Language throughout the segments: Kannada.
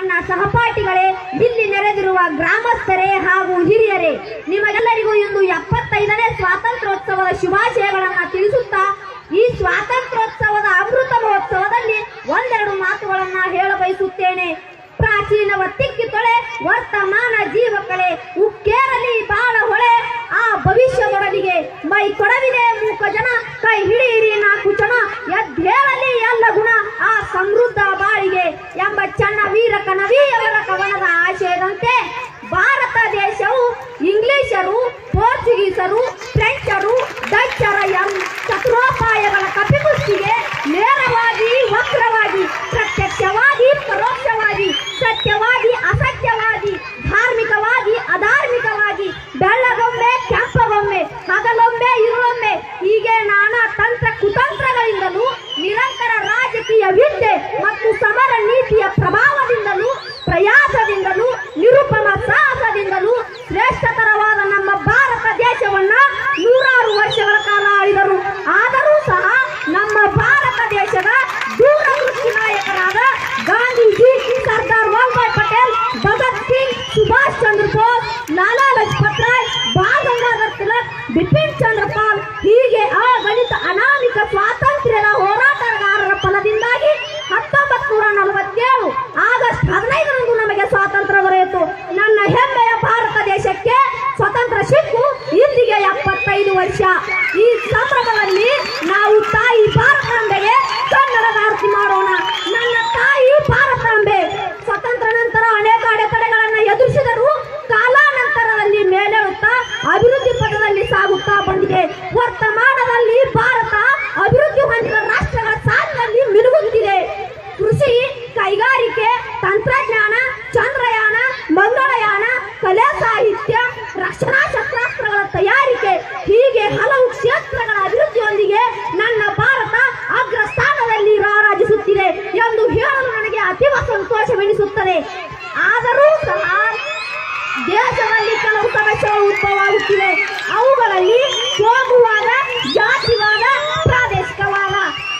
ನನ್ನ ಸಹಪಾಠಿಗಳೇ, ಇಲ್ಲಿ ನೆರೆದಿರುವ ಗ್ರಾಮಸ್ಥರೇ ಹಾಗೂ ಹಿರಿಯರೇ, ನಿಮಗೆಲ್ಲರಿಗೂ ಇಂದು ಎಪ್ಪತ್ತೈದನೇ ಸ್ವಾತಂತ್ರ್ಯೋತ್ಸವದ ಶುಭಾಶಯಗಳನ್ನು ತಿಳಿಸುತ್ತಾ, ಈ ಸ್ವಾತಂತ್ರ್ಯೋತ್ಸವದ ಅಮೃತ ಮಹೋತ್ಸವದಲ್ಲಿ ಒಂದೆರಡು ಮಾತುಗಳನ್ನ ಹೇಳ ಬಯಸುತ್ತೇನೆ. ಪ್ರಾಚೀನವ ತಿಕ್ಕಿ ತೊಳೆ, ವರ್ತಮಾನ ಜೀವಕಳೆ ಉಕ್ಕೇರಲಿ ಬಾಳ ಹೊಳೆ, ಆ ಭವಿಷ್ಯದೊಡಲಿಗೆ ಮೈ ಕೊಡವಿದೆ ಮೂಕ ಜನ, ಕೈ ಹಿಡಿಯಿರಿ ನಾಲ್ಕು ಜನ, ಎದ್ದೇಳಲಿ ಸಮೃದ್ಧ ಬಾಳಿಗೆ ಎಂಬ ಚನ್ನ ವೀರ ಕನವಿಯವರ ಕವನದ ಆಶಯದಂತೆ ಭಾರತ ದೇಶವು ಇಂಗ್ಲಿಷರು, ಪೋರ್ಚುಗೀಸರು, ಫ್ರೆಂಚರು, ಡಚ್ಚರ ಎಂ ಚತುರೋಪಾಯಗಳ ಕಪಿಮುಷ್ಟಿಗೆ ನೇರವಾಗಿ ರಾಜಕೀಯ ವಿದ್ಯೆ ಮತ್ತು ಸಮರ ನೀತಿಯ ಪ್ರಭಾವದಿಂದಲೂ, ಪ್ರಯಾಸದಿಂದಲೂ, ನಿರುಪಮ ಸಾಹಸದಿಂದಲೂ ಶ್ರೇಷ್ಠತರವಾದ ನಮ್ಮ ಭಾರತ ದೇಶವನ್ನ ನೂರಾರು ವರ್ಷಗಳ ಕಾಲ ಆಳಿದರು. ಆದರೂ ಸಹ ನಮ್ಮ ಭಾರತ ದೇಶದ ದೂರದೃಷ್ಟಿ ನಾಯಕರಾದ ಗಾಂಧೀಜಿ, ಸರ್ದಾರ್ ವಲ್ಲಭಾಯ್ ಪಟೇಲ್, ಭಗತ್ ಸಿಂಗ್, ಸುಭಾಷ್ ಚಂದ್ರ ಬೋಸ್, ಲಾಲಾ ಲಜಪತ್ ರಾಯ್ ಬಾಲ್ ಗಂಗಾಧರ್ ತಿಲಕ್, ಬಿಪಿನ್ ಚಂದ್ರ ವರ್ಷ ಈ ಸಂಭ್ರಮದಲ್ಲಿ ನಾವು ತಾಯಿ ಭಾರತಾಂಬೆಗೆ ಕನ್ನಡದ ಆರತಿ ಮಾಡೋಣ. ನನ್ನ ತಾಯಿ ಭಾರತಾಂಬೆ. ಸ್ವತಂತ್ರ ನಂತರ ಅನೇಕ ಅಡೆತಡೆಗಳನ್ನು ಎದುರಿಸಿದರು ಕಾಲಾನಂತರದಲ್ಲಿ ಮೇಲೇಳುತ್ತಾ ಅಭಿವೃದ್ಧಿ ಪಥದಲ್ಲಿ ಸಾಗುತ್ತಾ ಬಂದಿದೆ. ವರ್ತಮಾನದಲ್ಲಿ ಭಾರತ ಅಭಿವೃದ್ಧಿ ಹೊಂದಿದ ರಾಷ್ಟ್ರಗಳ ಸಾಲಿನಲ್ಲಿ ಮಿನುಗುತ್ತಿದೆ. ಕೃಷಿ, ಕೈಗಾರಿಕೆ, ತಂತ್ರಜ್ಞಾನ ಉದ್ಭವವಾಗುತ್ತಿವೆ ಅವುಗಳಲ್ಲಿ ಕೋಮುವಾದ ಜಾತಿವಾದ, ಪ್ರಾದೇಶಿಕವಾದ.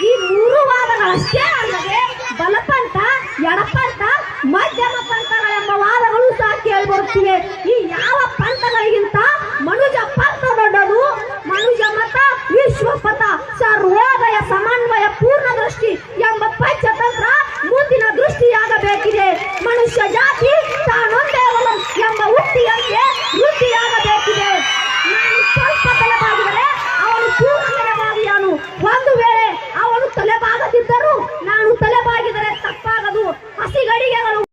ಈ ಮೂರು ವಾದಗಳಷ್ಟೇ ಅಲ್ಲದೆ ಬಲಪಂಥ, ಎಡಪಂಥ, ಮಧ್ಯಮ ಪಂಥಗಳೆಂಬ ವಾದಗಳು ಸಹ ಕೇಳಿಬರುತ್ತಿವೆ. ಈ ಯಾವ ಪಂಥಗಳಿಗಿಂತ ಮನುಜ ಪಂಥ ದೊಡ್ಡದು? ಮನುಜ ಮತ ವಿಶ್ವಪಥ. ಸರ್ವೋದಯ